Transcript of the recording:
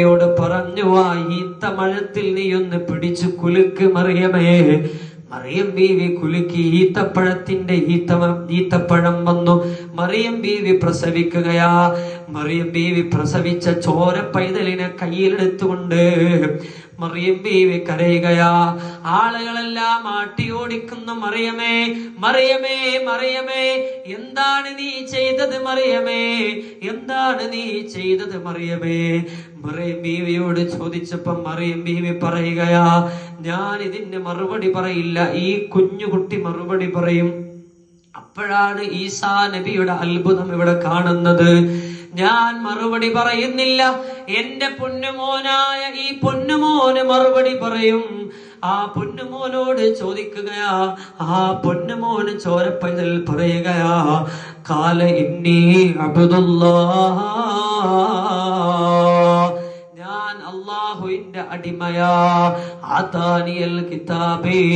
യോട് പറഞ്ഞു ആ ഈത്ത മഴത്തിൽ നീ ഒന്ന് പിടിച്ചു കുലുക്ക് മറിയമേ. മറിയം ബീവി കുലുക്കി ഈത്തപ്പഴത്തിന്റെ ഈത്തമ ഈത്തപ്പഴം വന്നു. മറിയം ബീവി പ്രസവിക്കുകയാ. മറിയം ബീവി പ്രസവിച്ച ചോര പൈതലിനെ കയ്യിലെടുത്തുകൊണ്ട് മറിയം ബീവി കരയുകയാ. ആളുകളെല്ലാം ആട്ടിയോടിക്കുന്നു മറിയമേ മറിയമേ മറിയമേ എന്താണ് നീ ചെയ്തത് മറിയമേ? എന്താണ് നീ ചെയ്തത് മറിയമേ? മറിയം ബീവിയോട് ചോദിച്ചപ്പം മറിയം ബീവി പറയുകയാ ഞാൻ ഇതിന് മറുപടി പറയില്ല. ഈ കുഞ്ഞുകുട്ടി മറുപടി പറയും. അപ്പോഴാണ് ഈസാ നബിയുടെ അത്ഭുതം ഇവിടെ കാണുന്നത്. ഞാൻ മറുപടി പറയുന്നില്ല. എന്റെ പൊന്നുമോനായ ഈ പൊന്നുമോന് മറുപടി പറയും. ആ പൊന്നുമോനോട് ചോദിക്കുകയാ ആ പൊന്നുമോന് ചോരപ്പൈതൽ പറയുകയാ കാല ഇന്നി അബുദുല്ലാ. ഞാൻ അള്ളാഹുവിന്റെ അടിമയാ ആതാനിയൽ കിതാബേ.